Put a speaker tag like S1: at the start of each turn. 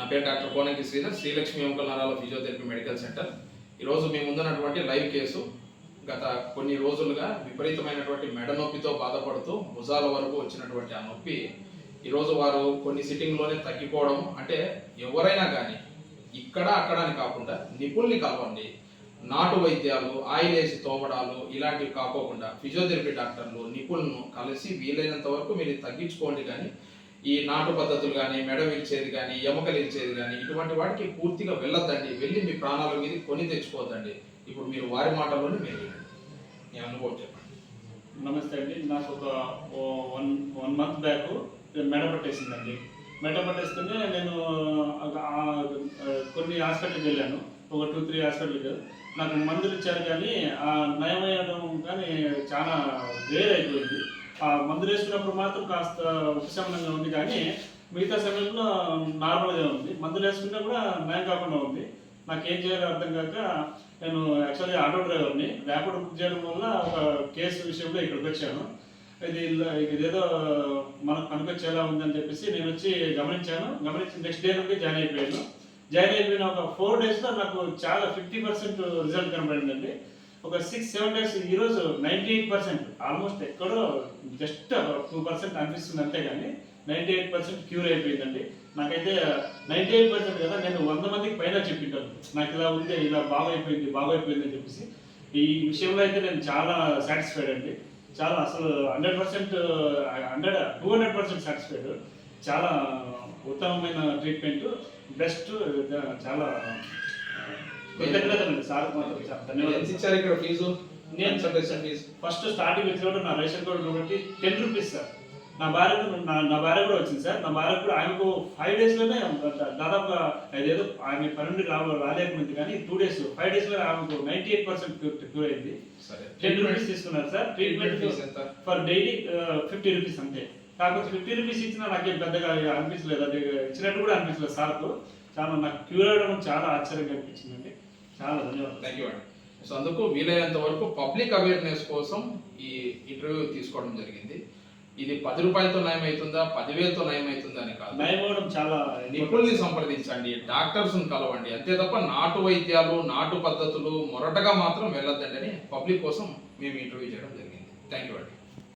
S1: నా పేరు డాక్టర్ కోనంకి శ్రీధర్ శ్రీలక్ష్మి ఎముకల నరాల ఫిజియోథెరపీ మెడికల్ సెంటర్. ఈరోజు మీ ముందున్నటువంటి లైవ్ కేసు గత కొన్ని రోజులుగా విపరీతమైనటువంటి మెడ నొప్పితో బాధపడుతూ భుజాల వరకు వచ్చినటువంటి ఆ నొప్పి. ఈరోజు వారు కొన్ని సిట్టింగ్లోనే తగ్గిపోవడం అంటే ఎవరైనా కానీ ఇక్కడ అక్కడ అని కాకుండా నిపుణుల్ని కలవండి. నాటు వైద్యాలు ఆయిల్ వేసి తోమడాలు ఇలాంటివి కాకోకుండా ఫిజియోథెరపీ డాక్టర్లు నిపుణులను కలిసి వీలైనంత వరకు మీరు తగ్గించుకోండి కానీ ఈ నాటు పద్ధతులు కానీ మెడ విరిచేది కానీ ఎముకలు ఇచ్చేది కానీ ఇటువంటి వాటికి పూర్తిగా వెళ్ళొద్దండి. వెళ్ళి మీ ప్రాణాల మీద కొని తెచ్చుకోవద్దండి. ఇప్పుడు మీరు వారి మాటలోనే మీరు నేను అనుభవం చెప్పండి.
S2: నమస్తే అండి. నాకు ఒక వన్ వన్ మంత్ బ్యాక్ మెడ పట్టేసిందండి. మెడ పట్టేస్తుంటే నేను కొన్ని హాస్పిటల్కి వెళ్ళాను. ఒక టూ త్రీ హాస్పిటల్కి. నాకు మందులు ఇచ్చారు కానీ ఆ నయమయ్యడం కానీ చాలా వేరే అయిపోయింది. మందులు వేసుకున్నప్పుడు మాత్రం కాస్త ఉపశమనంగా ఉంది కానీ మిగతా సమయంలో నార్మల్గా ఉంది. మందులు వేసుకున్నా కూడా నయం కాకుండా ఉంది. నాకేం చేయాలో అర్థం కాక నేను యాక్చువల్లీ ఆటో డ్రైవర్ని ర్యాపిడ్ బుక్ చేయడం వల్ల ఒక కేసు విషయంలో ఇక్కడికి వచ్చాను. ఇది ఇలా- మనకు పనికొచ్చేలా ఉందని చెప్పేసి నేను వచ్చి గమనించాను. గమనించి నెక్స్ట్ డే నుండి జాయిన్ అయిపోయాను. జాయిన్ అయిపోయిన ఒక ఫోర్ డేస్లో నాకు చాలా ఫిఫ్టీ పర్సెంట్ రిజల్ట్ కనబడిందండి. ఒక సిక్స్ సెవెన్ డేస్ ఈరోజు నైంటీ ఎయిట్ పర్సెంట్ ఆల్మోస్ట్ ఎక్కడో జస్ట్ టూ పర్సెంట్ అనిపిస్తుంది అంతే కానీ నైంటీ ఎయిట్ పర్సెంట్ క్యూర్ అయిపోయిందండి. నాకైతే నైంటీ ఎయిట్ పర్సెంట్ కదా నేను వంద మందికి పైన చెప్పింటాను. నాకు ఇలా ఉంది ఇలా బాగైపోయింది బాగైపోయింది అని చెప్పేసి. ఈ విషయంలో అయితే నేను చాలా సాటిస్ఫైడ్ అండి. చాలా అసలు hundred percent hundred two hundred percent satisfied చాలా ఉత్తమమైన ట్రీట్మెంట్ బెస్ట్ చాలా
S1: ఇచ్చారు ఇక్కడ ఫీజు?
S2: నేను
S1: కన్సల్టేషన్ ఫీజు?
S2: ఫస్ట్ స్టార్టింగ్ వచ్చినప్పుడు నా రేషన్ కార్డు కాబట్టి టెన్ రూపీస్ సార్. నా భార్య నా భార్య కూడా వచ్చింది సార్. నా భార్య కూడా ఆమెకు ఫైవ్ డేస్లోనే దాదాపు అదేదో ఆమె పన్నెండు రా రాలేకపోయింది కానీ టూ డేస్ ఫైవ్ డేస్లో ఆమెకు నైంటీ ఎయిట్ పర్సెంట్ క్యూర్ అయింది.
S1: సరే.
S2: టెన్ రూపీస్ తీసుకున్నారు sir.
S1: Treatment fee
S2: for daily fifty rupees అంతే. కాకపోతే ఫిఫ్టీ రూపీస్ ఇచ్చినా నాకేం పెద్దగా అనిపించలేదు. అది ఇచ్చినట్టు కూడా అనిపించలేదు సార్కు. చాలా నాకు క్యూర్ అవ్వడం చాలా ఆశ్చర్యంగా అనిపించిందండి. చాలా ధన్యవాదాలు.
S1: థ్యాంక్ యూ అండి సో అందుకు వీలైనంత వరకు పబ్లిక్ అవేర్నెస్ కోసం ఈ ఇంటర్వ్యూ తీసుకోవడం జరిగింది. ఇది పది రూపాయలతో నయం అవుతుందా పదివేలతో నయం అవుతుందా అని కాదు.
S2: నయం అవ్వడం చాలా
S1: నిపుణుల్ని సంప్రదించండి డాక్టర్స్ కలవండి. అంతే తప్ప నాటు వైద్యాలు నాటు పద్ధతులు మొరటగా మాత్రం వెళ్ళొద్దండి అని పబ్లిక్ కోసం మేము ఇంటర్వ్యూ చేయడం జరిగింది. థ్యాంక్ యూ అండి